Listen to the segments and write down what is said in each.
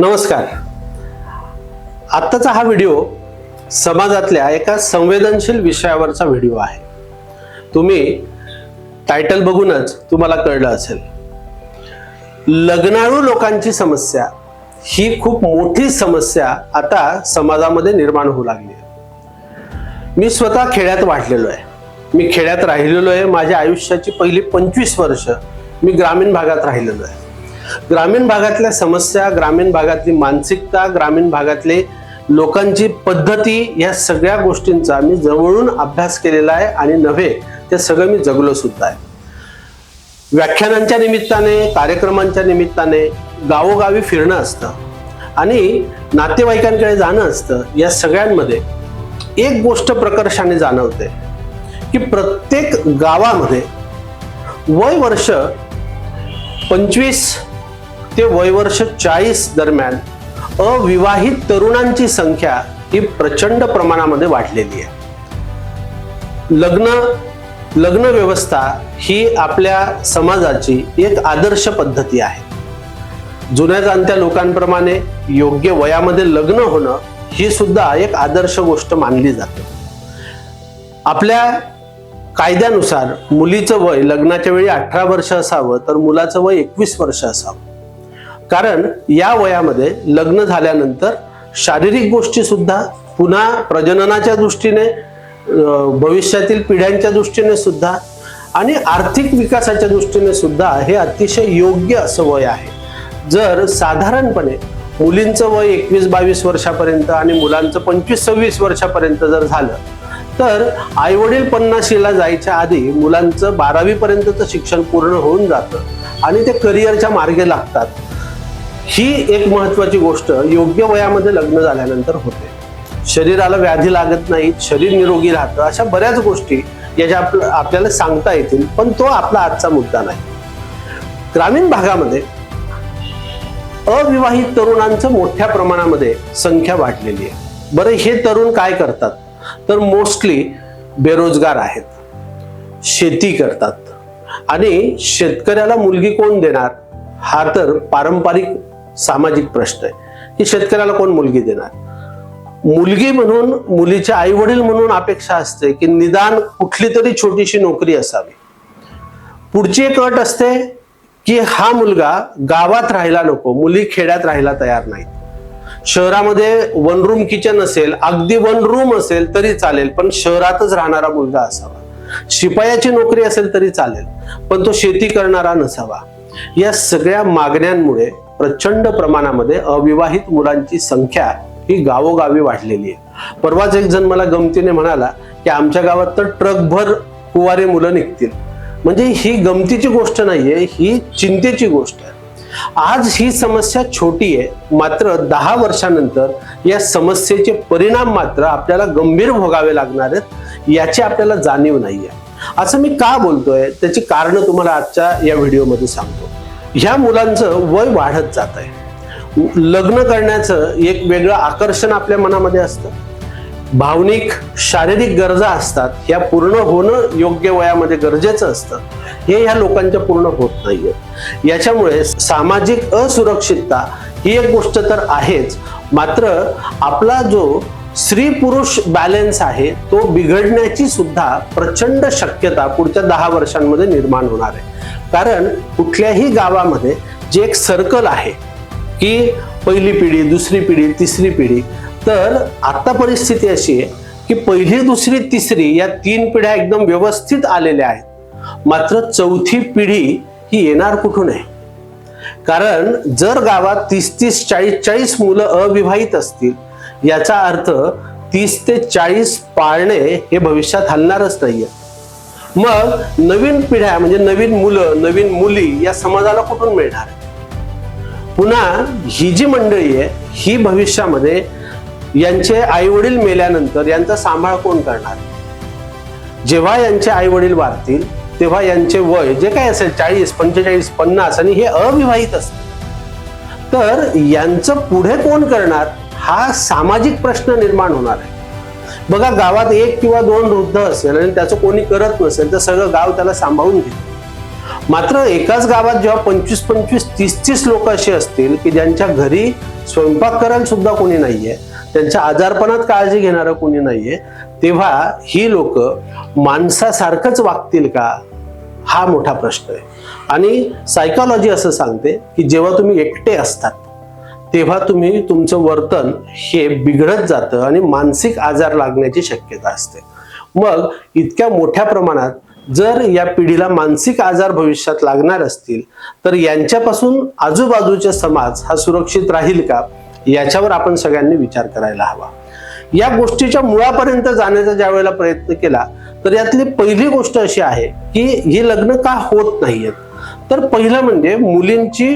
नमस्कार. आत्ताचा हा व्हिडिओ समाजातल्या एका संवेदनशील विषयावरचा व्हिडिओ आहे. तुम्ही टायटल बघूनच तुम्हाला कळलं असेल. लग्नाळू लोकांची समस्या ही खूप मोठी समस्या आता समाजामध्ये निर्माण होऊ लागली आहे. मी स्वतः खेड्यात वाढलेलो आहे. मी खेड्यात राहिलेलो आहे. माझ्या आयुष्याची पहिली पंचवीस वर्ष मी ग्रामीण भागात राहिलेलो आहे. ग्रामीण भागातल्या समस्या ग्रामीण भागातली मानसिकता ग्रामीण भागातले लोकांची पद्धती या सगळ्या गोष्टींचा मी जवळून अभ्यास केलेला आहे आणि नव्हे ते सगळं मी जगलो सुद्धा आहे. व्याख्यानांच्या निमित्ताने कार्यक्रमांच्या निमित्ताने गावोगावी फिरणं असतं आणि नातेवाईकांकडे जाणं असतं या सगळ्यांमध्ये एक गोष्ट प्रकर्षाने जाणवते की प्रत्येक गावामध्ये वय वर्ष पंचवीस ते वयवर्ष चाळीस दरम्यान अविवाहित तरुणांची संख्या ही प्रचंड प्रमाणामध्ये वाढलेली आहे. लग्न लग्न व्यवस्था ही आपल्या समाजाची एक आदर्श पद्धती आहे. जुन्या जाणत्या लोकांप्रमाणे योग्य वयामध्ये लग्न होणं ही सुद्धा एक आदर्श गोष्ट मानली जाते. आपल्या कायद्यानुसार मुलीचं वय लग्नाच्या वेळी अठरा वर्ष असावं तर मुलाचं वय एकवीस वर्ष असावं. कारण या वयामध्ये लग्न झाल्यानंतर शारीरिक गोष्टी सुद्धा पुन्हा प्रजननाच्या दृष्टीने भविष्यातील पिढ्यांच्या दृष्टीने सुद्धा आणि आर्थिक विकासाच्या दृष्टीने सुद्धा हे अतिशय योग्य असं वय आहे. जर साधारणपणे मुलींचं वय एकवीस बावीस वर्षापर्यंत आणि मुलांचं पंचवीस सव्वीस वर्षापर्यंत जर झालं तर आई वडील पन्नाशीला जायच्या आधी मुलांचं बारावीपर्यंतचं शिक्षण पूर्ण होऊन जातं आणि ते करिअरच्या मार्गे लागतात. ही एक महत्वाची गोष्ट योग्य वयामध्ये लग्न झाल्यानंतर होते. शरीराला व्याधी लागत नाहीत शरीर निरोगी राहतं अशा बऱ्याच गोष्टी याच्या आपल्याला सांगता येतील पण तो आपला आजचा मुद्दा नाही. ग्रामीण भागामध्ये अविवाहित तरुणांचं मोठ्या प्रमाणामध्ये संख्या वाढलेली आहे. बरं हे तरुण काय करतात? तर मोस्टली बेरोजगार आहेत. शेती करतात. आणि शेतकऱ्याला मुलगी कोण देणार? हा तर पारंपरिक सामाजिक प्रश्न आहे. की शेतकऱ्याला कोण मुलगी देणार? मुलगी म्हणून मुलीच्या आई वडील म्हणून अपेक्षा असते की निदान कुठली तरी छोटीशी नोकरी असावी. पुढची एक अट असते की हा मुलगा गावात राहायला नको मुली खेड्यात राहायला तयार नाहीत. शहरामध्ये वन रूम किचन असेल अगदी वन रूम असेल तरी चालेल पण शहरातच राहणारा मुलगा असावा. शिपायाची नोकरी असेल तरी चालेल पण तो शेती करणारा नसावा. या सगळ्या मागण्यांमुळे प्रचंड प्रमाणामध्ये अविवाहित मुलांची संख्या ही गावोगावी वाढलेली आहे. परवाच एक जण मला गमतीने म्हणाला की आमच्या गावात तर ट्रकभर कुवारे मुलं निघतील. म्हणजे ही गमतीची गोष्ट नाहीये ही चिंतेची गोष्ट आहे. आज ही समस्या छोटी आहे मात्र दहा वर्षानंतर या समस्येचे परिणाम मात्र आपल्याला गंभीर भोगावे लागणार आहेत याची आपल्याला जाणीव नाहीये. असं मी का बोलतोय? त्याची कारण तुम्हाला आजच्या या व्हिडिओमध्ये सांगतो. ह्या मुलांचं वय वाढत जात आहे लग्न करण्याचं एक वेगळं आकर्षण आपल्या मनामध्ये असतं. भावनिक शारीरिक गरजा असतात. ह्या पूर्ण होणं योग्य वयामध्ये गरजेचं असतं. हे ह्या लोकांच्या पूर्ण होत नाहीये. याच्यामुळे सामाजिक असुरक्षितता ही एक गोष्ट तर आहेच. मात्र आपला जो स्त्री पुरुष बॅलन्स आहे तो बिघडण्याची सुद्धा प्रचंड शक्यता पुढच्या दहा वर्षांमध्ये निर्माण होणार आहे. कारण कुठल्याही गावामध्ये जे एक सर्कल आहे की पहिली पिढी दुसरी पिढी तिसरी पिढी तर आता परिस्थिती अशी आहे की पहिली दुसरी तिसरी या तीन पिढ्या एकदम व्यवस्थित आलेल्या आहेत. मात्र चौथी पिढी ही येणार कुठून आहे? कारण जर गावात तीस तीस चाळीस चाळीस मुलं अविवाहित असतील याचा अर्थ तीस ते चाळीस पाळणे हे भविष्यात हलणारच नाहीये. मग नवीन पिढ्या म्हणजे नवीन मुलं नवीन मुली या समाजाला कुठून मिळणार? पुन्हा ही जी मंडळी आहे ही भविष्यामध्ये यांचे आई वडील मेल्यानंतर यांचा सांभाळ कोण करणार? जेव्हा यांचे आई वडील वारतील तेव्हा यांचे वय जे काय असेल चाळीस पंचेचाळीस पन्नास आणि हे अविवाहित असतील. तर यांचं पुढे कोण करणार? हा सामाजिक प्रश्न निर्माण होणार आहे. बघा गावात एक किंवा दोन वृद्ध असेल आणि त्याचं कोणी करत नसेल तर सगळं गाव त्याला सांभाळून घेईल. मात्र एकाच गावात जेव्हा पंचवीस पंचवीस तीस तीस लोक असे असतील की ज्यांच्या घरी स्वयंपाक करायला सुद्धा कोणी नाहीये त्यांच्या आजारपणात काळजी घेणारं कोणी नाहीये तेव्हा ही लोक माणसासारखंच वागतील का? हा मोठा प्रश्न आहे. आणि सायकॉलॉजी असं सांगते की जेव्हा तुम्ही एकटे असतात तेव्हा तुम्ही तुमचं वर्तन हे बिघडत जातं आणि मानसिक आजार लागण्याची शक्यता असते. मग इतक्या मोठ्या प्रमाणात जर या पिढीला मानसिक आजार भविष्यात लागणार असतील तर यांच्यापासून आजूबाजूचा समाज हा सुरक्षित राहील का? याच्यावर आपण सगळ्यांनी विचार करायला हवा. या गोष्टीच्या मुळापर्यंत जाण्याचा ज्या वेळेला प्रयत्न केला तर यातली पहिली गोष्ट अशी आहे की ही लग्न का होत नाहीयेत? तर पहिलं म्हणजे मुलींची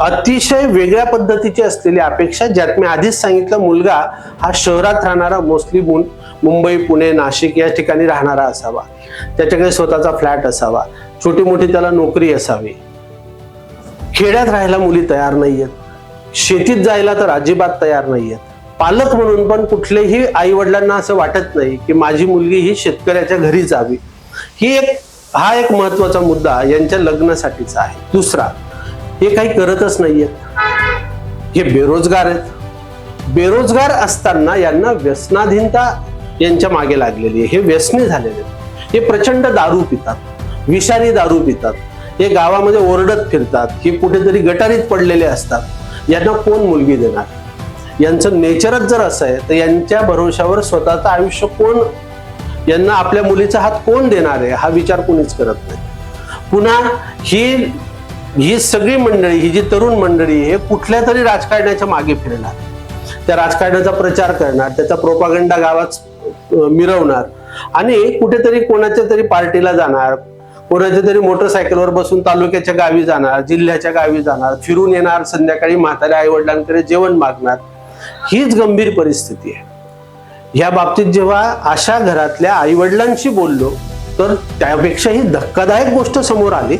अतिशय वेगळ्या पद्धतीची असलेली अपेक्षा ज्यात मी आधीच सांगितलं मुलगा हा शहरात राहणारा मोस्टली मुंबई पुणे नाशिक या ठिकाणी राहणारा असावा. त्याच्याकडे स्वतःचा फ्लॅट असावा. छोटी मोठी त्याला नोकरी असावी. खेड्यात राहायला मुली तयार नाहीयेत. शेतीत जायला तर अजिबात तयार नाहीयेत. पालक म्हणून पण कुठलेही आई वडिलांना असं वाटत नाही की माझी मुलगी ही शेतकऱ्याच्या घरी जावी. ही एक हा एक महत्त्वाचा मुद्दा यांच्या लग्नासाठीचा आहे. दुसरा हे काही करतच नाहीयेत हे बेरोजगार आहेत. बेरोजगार असताना यांना व्यसनाधीनता यांच्या मागे लागलेली आहे. हे व्यसनी झालेले आहेत. हे प्रचंड दारू पितात. विषारी दारू पितात. हे गावामध्ये ओरडत फिरतात. हे कुठेतरी गटारीत पडलेले असतात. यांना कोण मुलगी देणार? यांचं नेचरच जर असं आहे तर यांच्या भरोशावर स्वतःचं आयुष्य कोण यांना आपल्या मुलीचा हात कोण देणार आहे? हा विचार कोणीच करत नाही. पुन्हा ही ही सगळी मंडळी ही जी तरुण मंडळी हे कुठल्या तरी राजकारणाच्या मागे फिरणार. त्या राजकारणाचा प्रचार करणार त्याचा प्रोपागंडा गावात मिरवणार आणि कुठेतरी कोणाच्या तरी पार्टीला जाणार कोणाच्या तरी मोटरसायकलवर बसून तालुक्याच्या गावी जाणार जिल्ह्याच्या गावी जाणार फिरून येणार संध्याकाळी म्हाताऱ्या आई वडिलांकडे जेवण मागणार. हीच गंभीर परिस्थिती आहे. ह्या बाबतीत जेव्हा अशा घरातल्या आई वडिलांशी बोललो तर त्यापेक्षा ही धक्कादायक गोष्ट समोर आली.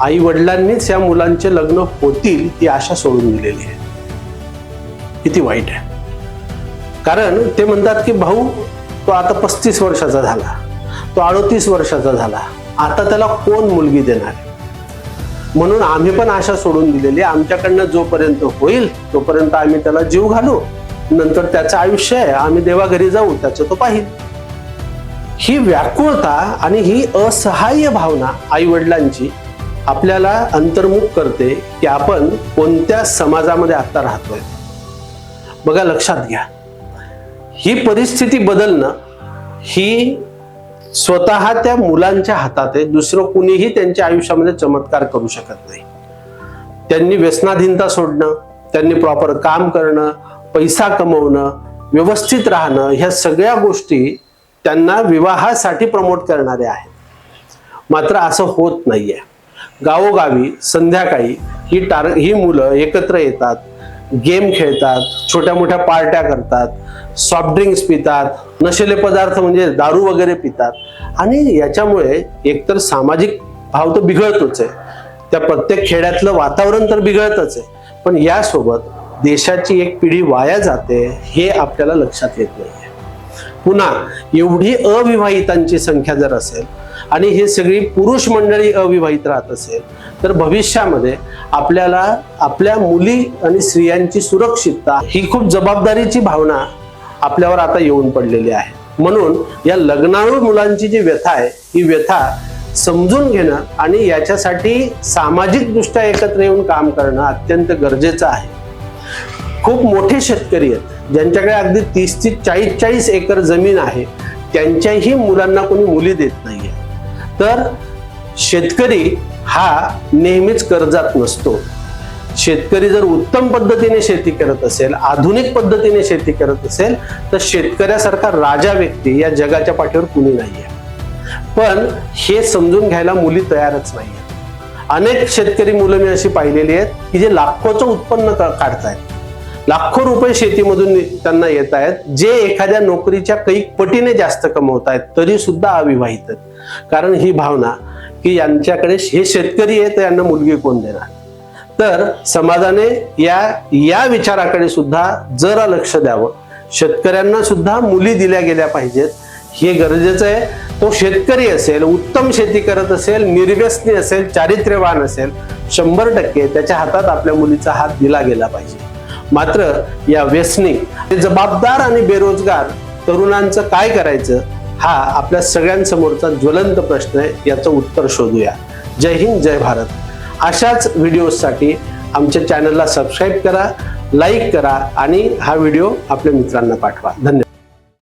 आई वडिलांनीच या मुलांचे लग्न होतील ही आशा सोडून दिलेली आहे. किती वाईट आहे. कारण ते म्हणतात की भाऊ तो आता पस्तीस वर्षाचा झाला. तो अडतीस वर्षाचा झाला. आता त्याला कोण मुलगी देणार? म्हणून आम्ही पण आशा सोडून दिलेली आहे. आमच्याकडनं जोपर्यंत होईल तोपर्यंत आम्ही त्याला जीव घालू. नंतर त्याचं आयुष्य आहे. आम्ही देवाघरी जाऊ त्याचं तो पाहिल. ही व्याकुळता आणि ही असहाय्य भावना आई वडिलांची आपल्याला अंतर्मुख करते की आपण कोणत्या समाजामध्ये आता राहतोय. बघा लक्षात घ्या. ही परिस्थिती बदलणं ही स्वतः त्या मुलांच्या हातात आहे. दुसरं कुणीही त्यांच्या आयुष्यामध्ये चमत्कार करू शकत नाही. त्यांनी व्यसनाधीनता सोडणं त्यांनी प्रॉपर काम करणं पैसा कमवणं व्यवस्थित राहणं ह्या सगळ्या गोष्टी त्यांना विवाहासाठी प्रमोट करणारे आहेत. मात्र असं होत नाहीये. गावोगावी संध्याकाळी ही टार ही मुलं एकत्र येतात गेम खेळतात छोट्या मोठ्या पार्ट्या करतात सॉफ्ट ड्रिंक्स पितात नशेले पदार्थ म्हणजे दारू वगैरे पितात. आणि याच्यामुळे एकतर सामाजिक भाव तर बिघडतोच आहे. त्या प्रत्येक खेड्यातलं वातावरण तर बिघडतच आहे. पण यासोबत देशाची एक पिढी वाया जाते हे आपल्याला लक्षात येत नाही पुन्हा एवढी अविवाहितांची संख्या जर असेल आणि ही सगळी पुरुष मंडळी अविवाहित राहत असेल तर भविष्यामध्ये आपल्याला आपल्या मुली आणि स्त्रियांची सुरक्षितता ही खूप जबाबदारीची भावना आपल्यावर आता येऊन पडलेली आहे. म्हणून या लग्नाळू मुलांची जी व्यथा आहे ही व्यथा समजून घेणं आणि याच्यासाठी सामाजिकदृष्ट्या एकत्र येऊन काम करणं अत्यंत गरजेचं आहे. खूप मोठे शेतकरी आहेत ज्यांच्याकडे अगदी तीस ते चाळीस चाळीस एकर जमीन आहे त्यांच्याही मुलांना कोणी मुली देत नाही. तर शेतकरी हा नेहमीच कर्जात नसतो. शेतकरी जर उत्तम पद्धतीने शेती करत असेल आधुनिक पद्धतीने शेती करत असेल तर शेतकऱ्यासारखा राजा व्यक्ती या जगाच्या पाठीवर कुणी नाहीये. पण हे समजून घ्यायला मुली तयारच नाहीये अनेक शेतकरी मुलं मी अशी पाहिलेली आहेत की जे लाखोचं उत्पन्न काढतायत? लाखो रुपये शेतीमधून त्यांना येत आहेत. जे एखाद्या नोकरीच्या कैक पटीने जास्त कमवत आहेत तरी सुद्धा अविवाहित आहेत. कारण ही भावना की यांच्याकडे हे शेतकरी आहे तर यांना मुलगी कोण देणार? तर समाजाने या या विचाराकडे सुद्धा जरा लक्ष द्यावं. शेतकऱ्यांना सुद्धा मुली दिल्या गेल्या पाहिजेत. हे गरजेचं आहे. तो शेतकरी असेल उत्तम शेती करत असेल निर्व्यसनी असेल चारित्र्यवान असेल शंभर टक्के त्याच्या हातात आपल्या मुलीचा हात दिला गेला पाहिजे. मात्र या व्यसनी जबाबदार आणि बेरोजगार तरुणांचं काय करायचं हा आपल्या सगळ्यांसमोरचा ज्वलंत प्रश्न आहे याचं उत्तर शोधूया. जय हिंद जय भारत. अशाच व्हिडिओसाठी आमच्या चॅनलला सबस्क्राईब करा लाईक करा आणि हा व्हिडिओ आपल्या मित्रांना पाठवा. धन्यवाद.